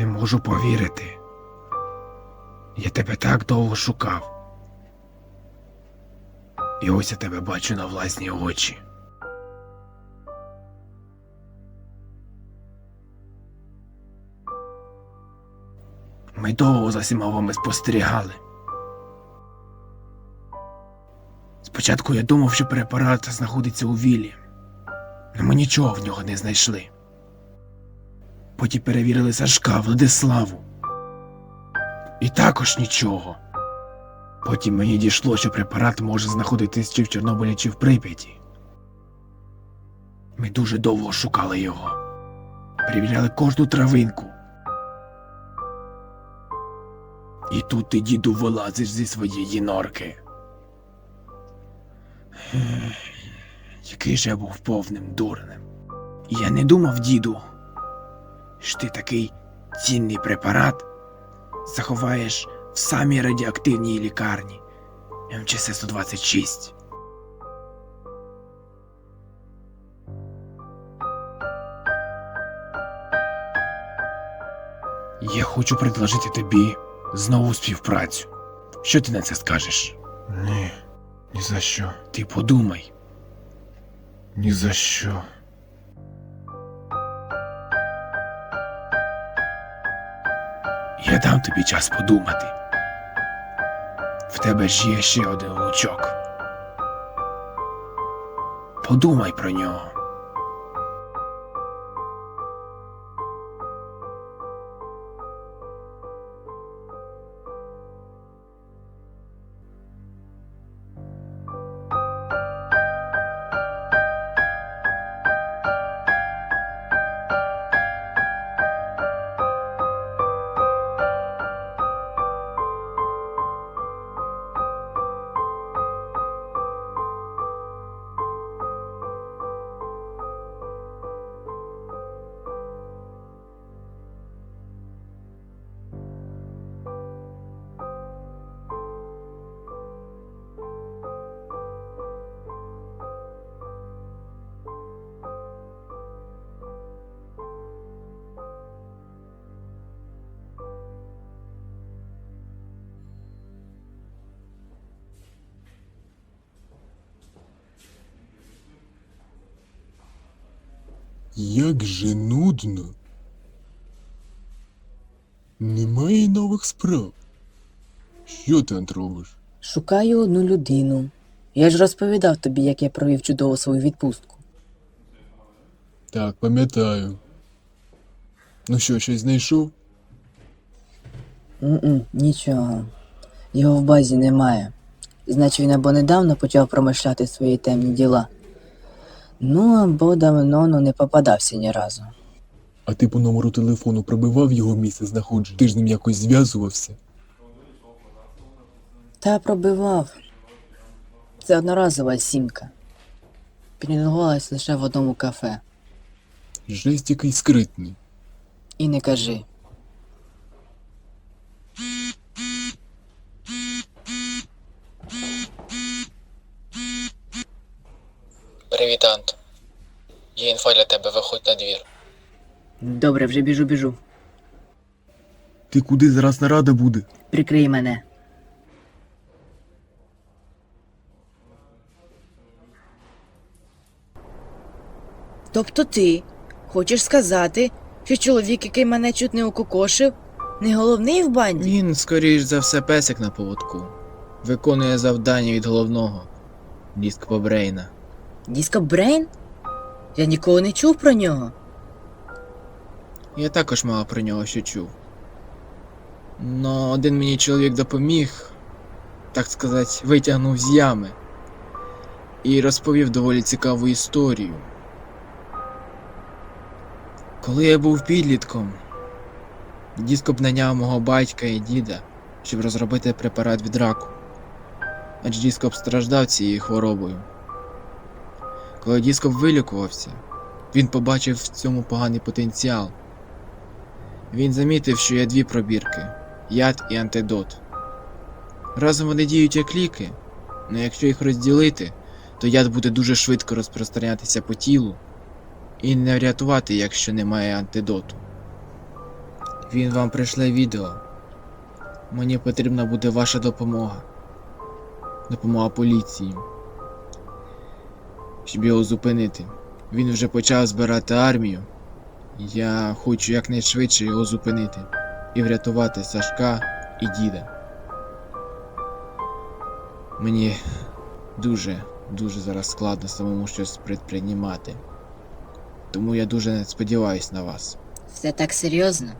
Не можу повірити. Я тебе так довго шукав. І ось я тебе бачу на власні очі. Ми довго за всіма вами спостерігали. Спочатку я думав, що препарат знаходиться у Віллі, але ми нічого в нього не знайшли. Потім перевірили Сашка, Владиславу. І також нічого. Потім мені дійшло, що препарат може знаходитись чи в Чорнобилі, чи в Прип'яті. Ми дуже довго шукали його. Перевіряли кожну травинку. І тут ти, діду, вилазиш зі своєї норки. Який же я був повним дурнем. Я не думав, діду, що ти такий цінний препарат заховаєш в самій радіоактивній лікарні МЧС 126. Я хочу предложити тобі знову співпрацю. Що ти на це скажеш? Ні, ні за що, Ти подумай. ні за що. Я дам тобі час подумати. В тебе ж є ще один лучок. Подумай про нього. Як же нудно. Немає нових справ. Що ти робиш? Шукаю одну людину. Я ж розповідав тобі, як я провів чудово свою відпустку. Так, пам'ятаю. Ну що, щось знайшов? м нічого. Його в базі немає. Значить, він або недавно почав промишляти свої темні діла. Ну, або давно ну, не попадався ні разу. А ти по номеру телефону пробивав його місце знаходження? Ти ж з ним якось зв'язувався? Та пробивав. Це одноразова сімка. Підлінувалась лише в одному кафе. Жесть який скритний. І не кажи. Привіт, Ант. Є інфа для тебе, виходь на двір. Добре, вже біжу, біжу. Ти куди зараз нарада буде? Прикрий мене. Тобто ти хочеш сказати, що чоловік, який мене чуть не укокошив, не головний в банді? Він, скоріш за все, песик на поводку. Виконує завдання від головного. Діск Брейна. Діско Брейн? Я ніколи не чув про нього. Я також мало про нього що чув. Но один мені чоловік допоміг, так сказати, витягнув з ями. І розповів доволі цікаву історію. Коли я був підлітком, Діскоп наняв мого батька і діда, щоб розробити препарат від раку. Адже Діскоп страждав цією хворобою. Коли Діскоп вилікувався, він побачив в цьому поганий потенціал. Він замітив, що є дві пробірки яд і антидот. Разом вони діють як ліки, але якщо їх розділити, то яд буде дуже швидко розпространятися по тілу і не врятувати, якщо немає антидоту. Він вам прийшле відео. Мені потрібна буде ваша допомога. Допомога поліції. Щоб його зупинити. Він вже почав збирати армію. Я хочу якнайшвидше його зупинити і врятувати Сашка і діда. Мені дуже, дуже зараз складно самому щось предприймати. Тому я дуже сподіваюсь на вас. Все так серйозно?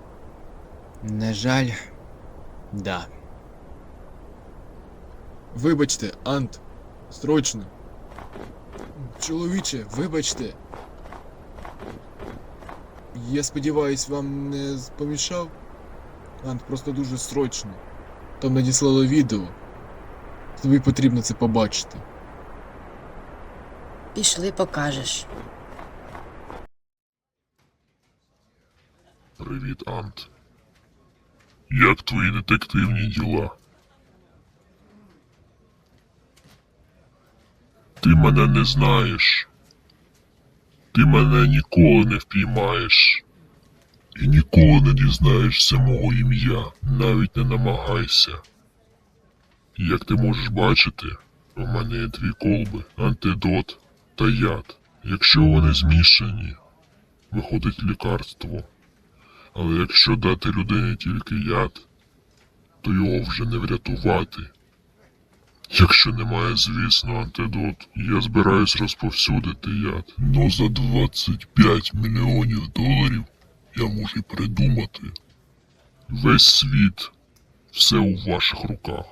На жаль, да. Вибачте, Ант, срочно. Чоловіче, вибачте. Я сподіваюсь, вам не помішав? Ант, просто дуже срочно. Там надіслало відео. Тобі потрібно це побачити. Пішли, покажеш. Привіт, Ант. Як твої детективні діла? Мене не знаєш. Ти мене ніколи не впіймаєш. І ніколи не дізнаєшся мого ім'я, навіть не намагайся. Як ти можеш бачити, в мене є дві колби, антидот та яд. Якщо вони змішані, виходить лікарство. Але якщо дати людині тільки яд, то його вже не врятувати. Якщо немає, звісно, антидот, я збираюсь розповсюдити яд. Но за 25 мільйонів доларів я можу придумати. Весь світ, все у ваших руках.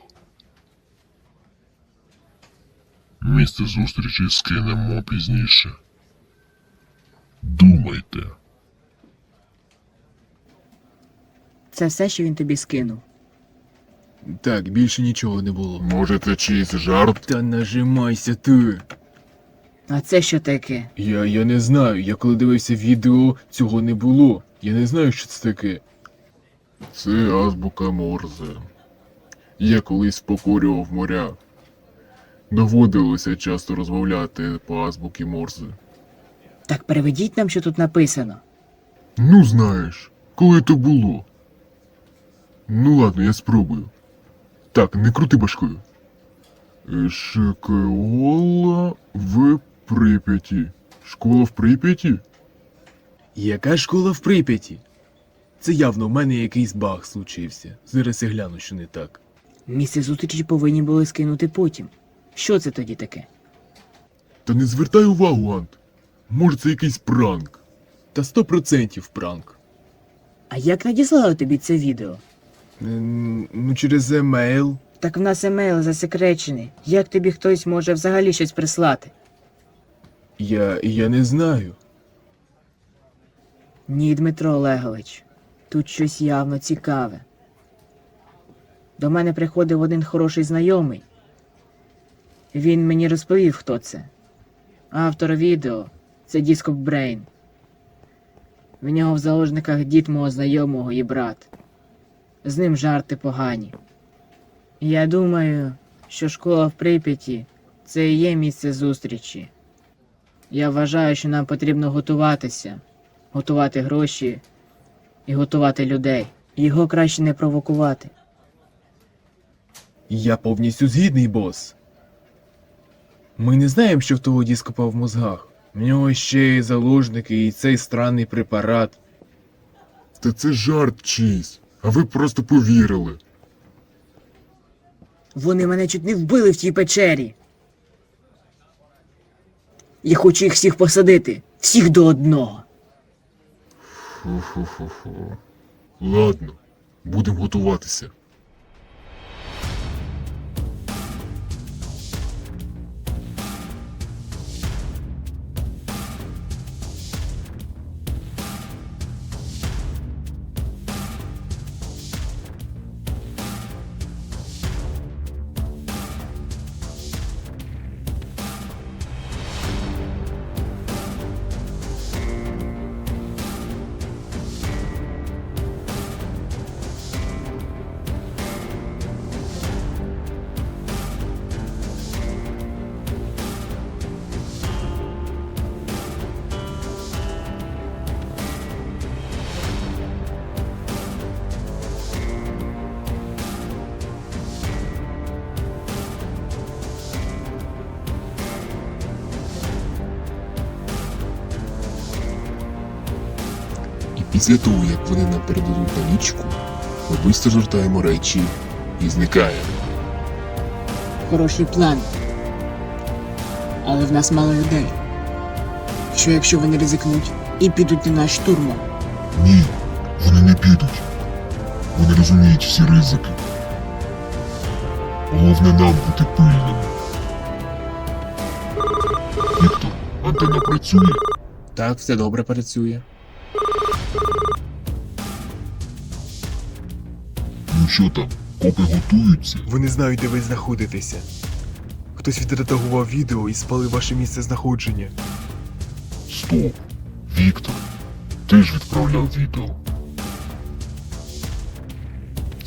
Місце зустрічі скинемо пізніше. Думайте. Це все, що він тобі скинув. Так, більше нічого не було. Може, це чийсь жарт? Та нажимайся ти. А це що таке? Я, я не знаю. Я коли дивився відео, цього не було. Я не знаю, що це таке. Це азбука Морзе. Я колись покорював моря. Доводилося часто розмовляти по азбуці Морзе. Так переведіть нам, що тут написано. Ну, знаєш, коли то було. Ну ладно, я спробую. Так, не крути башкою. Школа в Прип'яті. Школа в Прип'яті? Яка школа в Прип'яті? Це явно в мене якийсь баг случився. Зараз я гляну, що не так. Місце зустрічі повинні були скинути потім. Що це тоді таке? Та не звертай увагу, Ант. Може, це якийсь пранк. Та сто процентів пранк. А як надіслали тобі це відео? Ну, через емейл. Так в нас емейл засекречений. Як тобі хтось може взагалі щось прислати? Я. я не знаю. Ні, Дмитро Олегович, тут щось явно цікаве. До мене приходив один хороший знайомий. Він мені розповів, хто це. Автор відео це Діскоп Брейн. В нього в заложниках дід мого знайомого і брат. З ним жарти погані. Я думаю, що школа в Прип'яті це і є місце зустрічі. Я вважаю, що нам потрібно готуватися готувати гроші і готувати людей. Його краще не провокувати. Я повністю згідний, бос. Ми не знаємо, що в того діскопа в мозгах. В нього ще й заложники і цей странний препарат. Та це жарт чийсь. А ви просто повірили. Вони мене чуть не вбили в тій печері. Я хочу їх всіх посадити, всіх до одного. Фу-фу-фу-фу. Ладно, будемо готуватися. Після того, як вони нам передадуть налічку, ми швидко звертаємо речі і зникаємо. Хороший план. Але в нас мало людей. Що якщо вони ризикнуть і підуть на наш штурмом? Ні, вони не підуть. Вони розуміють всі ризики. Головне нам бути пильними. Віктор, антенна працює? Так, все добре працює. Ну що там, копи готуються? Вони знають, де ви знаходитеся. Хтось відредагував відео і спалив ваше місце знаходження. Стоп. Віктор, ти ж відправляв відео.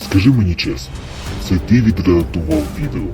Скажи мені чесно, це ти відредактував відео?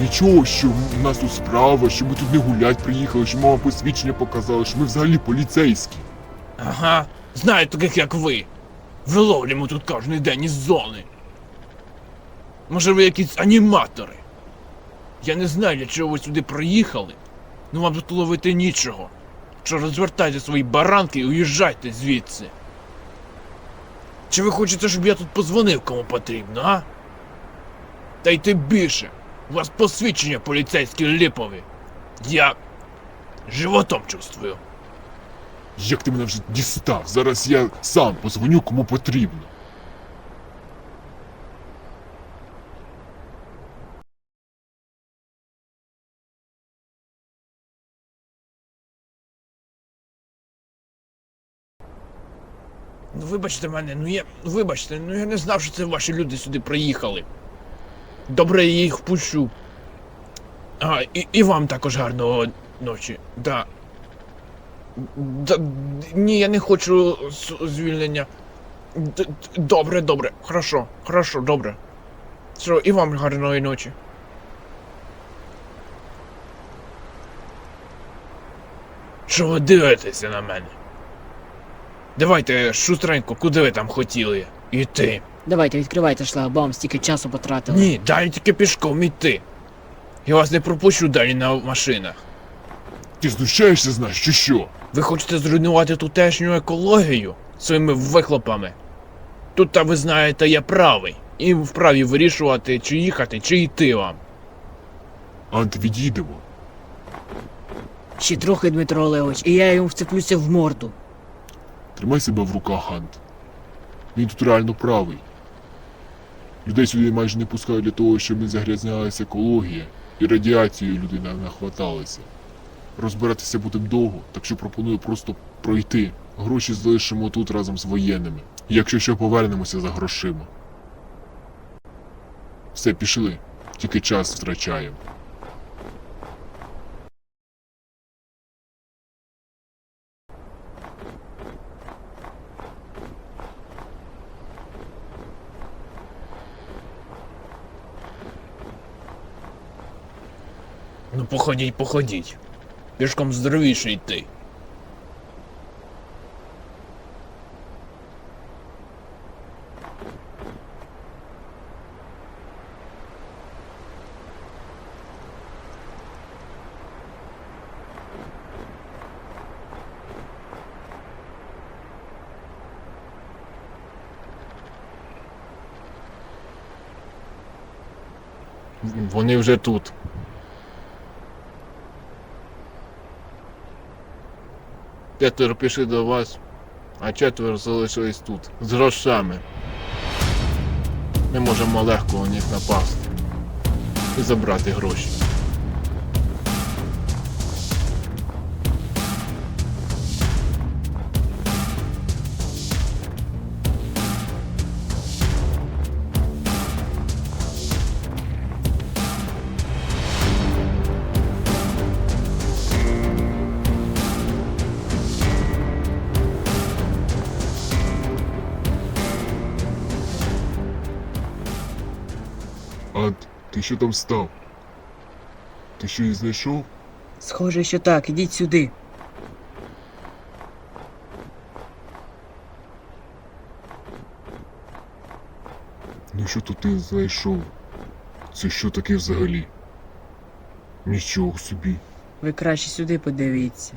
Нічого, що в нас тут справа, що ми тут не гулять приїхали, що мама посвідчення показала, що ми взагалі поліцейські. Ага, знаю таких як ви. Виловлюємо тут кожен день із зони. Може ви якісь аніматори? Я не знаю, для чого ви сюди приїхали. Ну вам тут ловити нічого. Що розвертайте свої баранки і уїжджайте звідси. Чи ви хочете, щоб я тут позвонив кому потрібно, а? Та й тим більше. У вас посвідчення поліцейські ліпові. Я животом чувствую. Як ти мене вже дістав? Зараз я сам позвоню кому потрібно. Ну вибачте мене, ну я. Вибачте, ну я не знав, що це ваші люди сюди приїхали. Добре, я їх впущу. А, і, і вам також гарного ночі. Да. Да, ні, я не хочу звільнення. Добре, добре, хорошо, хорошо, добре. Все, і вам гарної ночі. Що ви дивитеся на мене? Давайте шустренько, куди ви там хотіли йти? Давайте, відкривайте шлагбаум, стільки часу потратили. Ні, далі тільки пішком йти. Я вас не пропущу далі на машинах. Ти знущаєшся з нас, чи що? Ви хочете зруйнувати тутешню екологію своїми вихлопами? Тут, та ви знаєте, я правий. І вправі вирішувати, чи їхати, чи йти вам. Ант, відійдемо. Ще трохи, Дмитро Олегович, і я йому вцеплюся в морду. Тримай себе в руках, Ант. Він тут реально правий. Людей сюди майже не пускають для того, щоб не загрязнялася екологія і радіацією люди не нахваталися. Розбиратися будемо довго, так що пропоную просто пройти. Гроші залишимо тут разом з воєнними. Якщо що повернемося за грошима. Все, пішли. Тільки час втрачаємо. Походіть, походіть. Пішком здоровіше йти. Вони вже тут. П'ятеро пішли до вас, а четверо залишились тут. З грошами. Ми можемо легко у них напасти. І забрати гроші. Що там став? Ти що її знайшов? Схоже, що так, ідіть сюди. Ну що тут ти знайшов? Це що таке взагалі? Нічого собі. Ви краще сюди подивіться.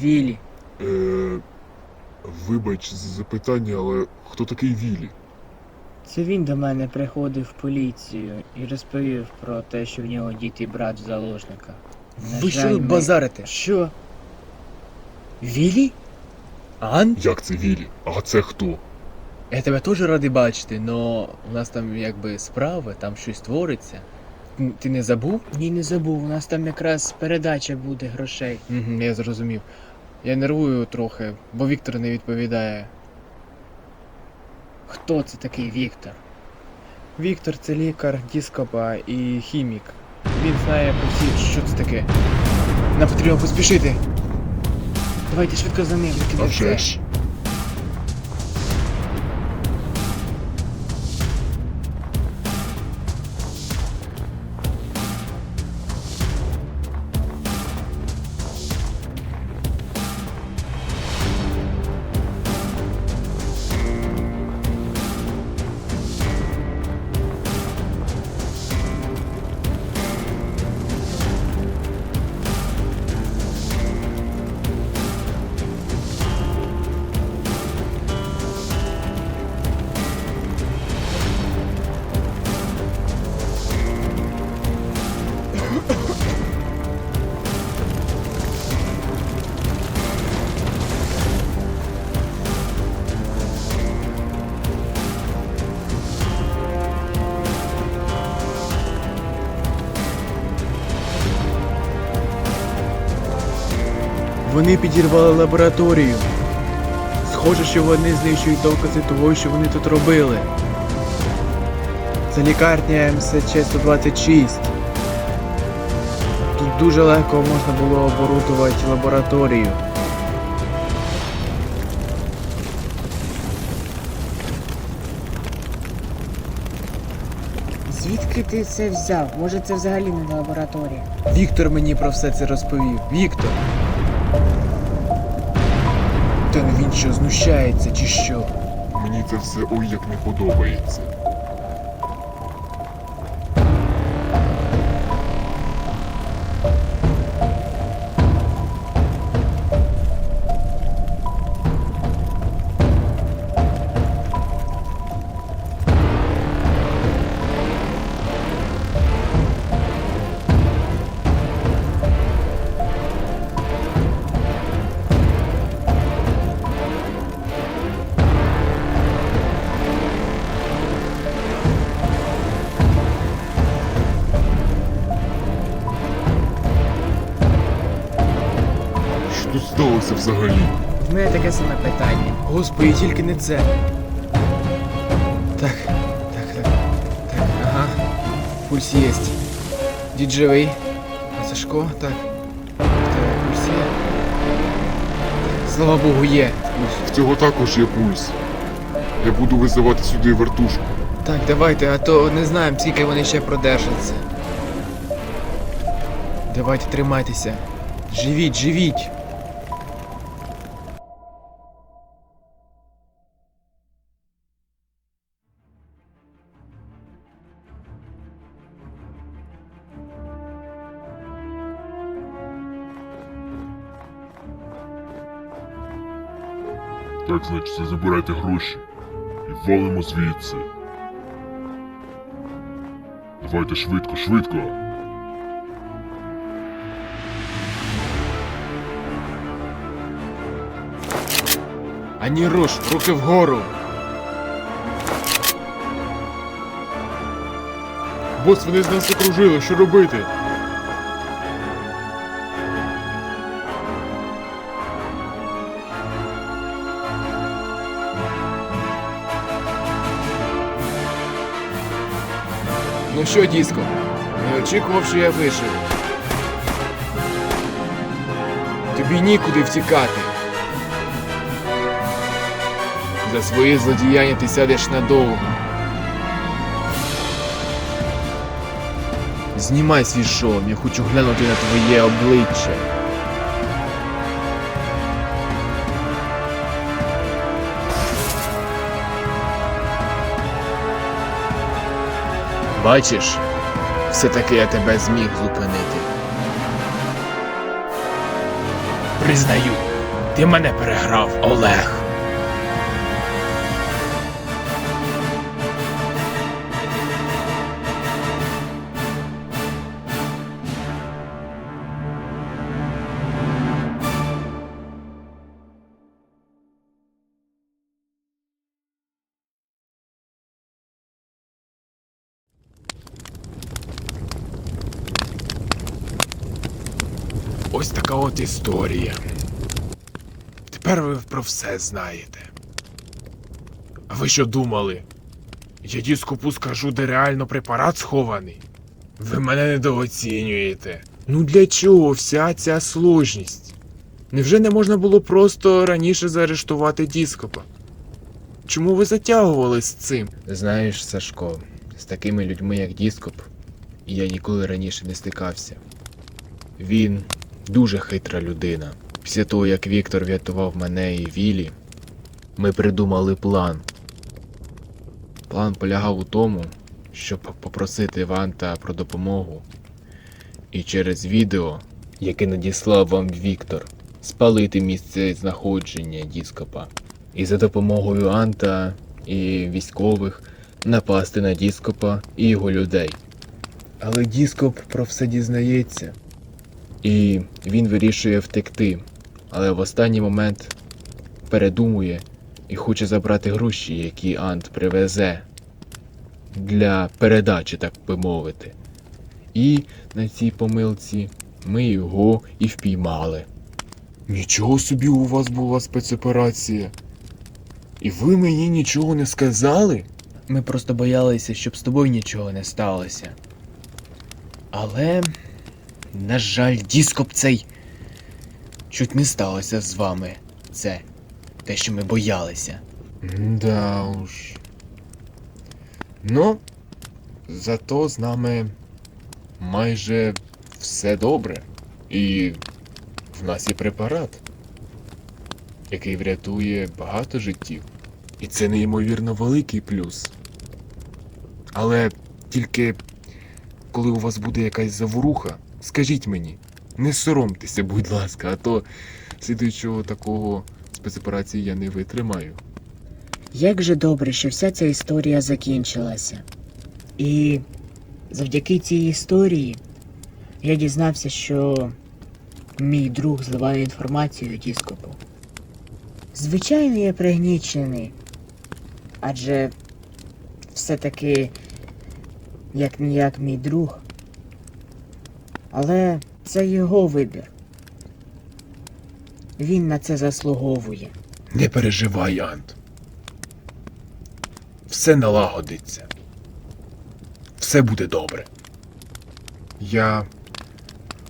Вілі, Е, вибач за запитання, але хто такий Вілі? Це він до мене приходив в поліцію і розповів про те, що в нього дід і брат в заложниках. На Ви що жаль, тут ми- базарите? Що? Вілі? Ан? Як це Вілі? А це хто? Я тебе теж радий бачити, но у нас там якби справи, там щось твориться. М, Ти не забув? Ні, не забув, у нас там якраз передача буде грошей. Угу, я зрозумів. Я нервую трохи, бо Віктор не відповідає. Хто це такий Віктор? Віктор це лікар, діскопа і хімік. Він знає про всі, що це таке. Нам потрібно поспішити. Давайте швидко за ним, А вже ж. Вони підірвали лабораторію. Схоже, що вони знищують докази того, що вони тут робили. Це лікарня МСЧ 126. Тут дуже легко можна було оборудувати лабораторію. Звідки ти це взяв? Може це взагалі не лабораторія? Віктор мені про все це розповів. Віктор. Що, знущається чи що? Мені це все ой як не подобається. Взагалі? В мене таке саме питання. Господи, тільки не це. Так, так, так. Так, ага. Пульс єсть. Дід живий. А Сашко, так. Так, пульс є. Слава Богу, є. В цього також є пульс. Я буду визивати сюди вертушку. Так, давайте, а то не знаємо, скільки вони ще продержаться. Давайте тримайтеся. Живіть, живіть. Так, значить, забирайте гроші і валимо звідси. Давайте швидко, швидко. Ані руш, руки вгору. Бос, вони з нас окружили, що робити? Що, діско. Не очікував, що я вижив. Тобі нікуди втікати. За свої злодіяння ти сядеш надовго. Знімай свій шолом, я хочу глянути на твоє обличчя. Бачиш, все-таки я тебе зміг зупинити. Признаю, ти мене переграв, Олег. Ось така от історія. Тепер ви про все знаєте. А ви що думали? Я діскопу скажу, де реально препарат схований? Ви мене недооцінюєте. Ну для чого вся ця сложність? Невже не можна було просто раніше заарештувати діскопа? Чому ви затягували з цим? Знаєш, Сашко, з такими людьми, як Діскоп, я ніколи раніше не стикався. Він дуже хитра людина. Після того, як Віктор врятував мене і Вілі, ми придумали план. План полягав у тому, щоб попросити Ванта про допомогу і через відео, яке надіслав вам Віктор, спалити місце знаходження Діскопа. І за допомогою Анта і військових напасти на Діскопа і його людей. Але Діскоп про все дізнається. І він вирішує втекти, але в останній момент передумує і хоче забрати гроші, які Ант привезе для передачі, так би мовити. І на цій помилці ми його і впіймали. Нічого собі у вас була спецоперація. І ви мені нічого не сказали? Ми просто боялися, щоб з тобою нічого не сталося. Але, на жаль, діскоп цей чуть не сталося з вами. Це те, що ми боялися. Да уж. Ну, зато з нами майже все добре. І в нас є препарат, який врятує багато життів. І це неймовірно великий плюс. Але тільки коли у вас буде якась заворуха, скажіть мені, не соромтеся, будь ласка, а то слідуючого такого спецоперації я не витримаю. Як же добре, що вся ця історія закінчилася. І завдяки цій історії я дізнався, що мій друг зливає інформацію діскопу. Звичайно, я пригнічений, адже все-таки як ніяк мій друг. Але це його вибір. Він на це заслуговує. Не переживай, Ант. Все налагодиться. Все буде добре. Я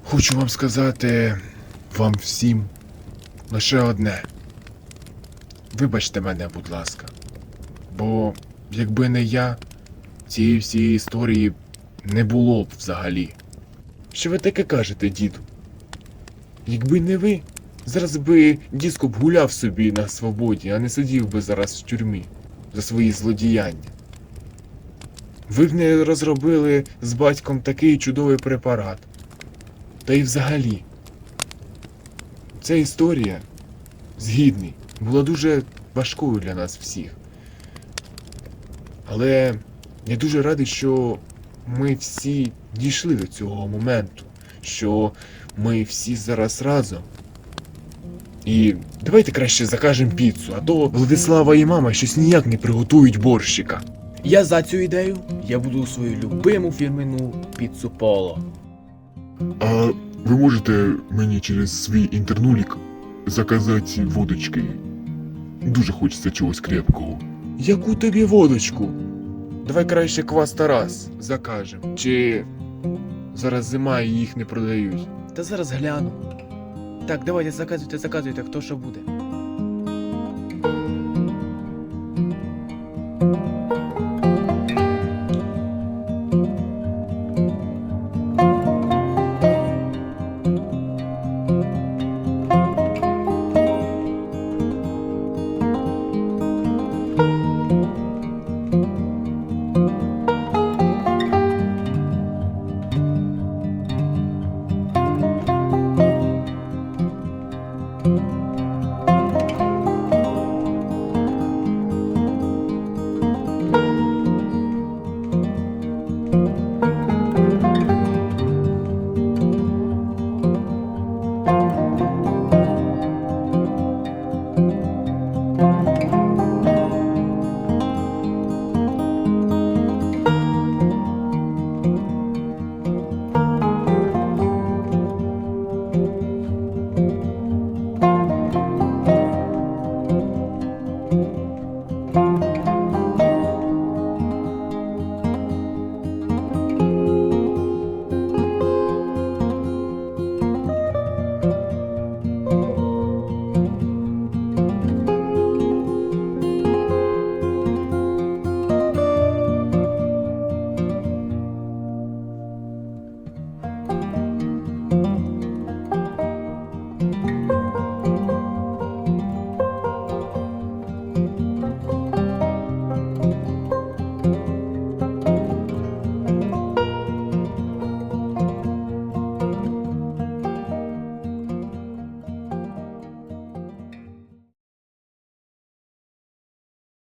хочу вам сказати вам всім лише одне. Вибачте мене, будь ласка. Бо якби не я, цієї всієї історії не було б взагалі. Що ви таке кажете, діду? Якби не ви, Зараз би діскоп гуляв собі на свободі, а не сидів би зараз в тюрмі за свої злодіяння. Ви б не розробили з батьком такий чудовий препарат. Та й взагалі. Ця історія, згідний, була дуже важкою для нас всіх. Але я дуже радий, що ми всі дійшли до цього моменту, що ми всі зараз разом. І давайте краще закажемо піцу, а то Владислава і мама щось ніяк не приготують борщика. Я за цю ідею. Я буду свою любиму фірменну піцу поло. А ви можете мені через свій інтернулік заказати водочки? Дуже хочеться чогось крепкого. Яку тобі водочку? Давай краще квас Тарас закажем. Чи зараз зима і їх не продають. Та зараз гляну. Так, давайте заказуйте, заказуйте, хто що буде.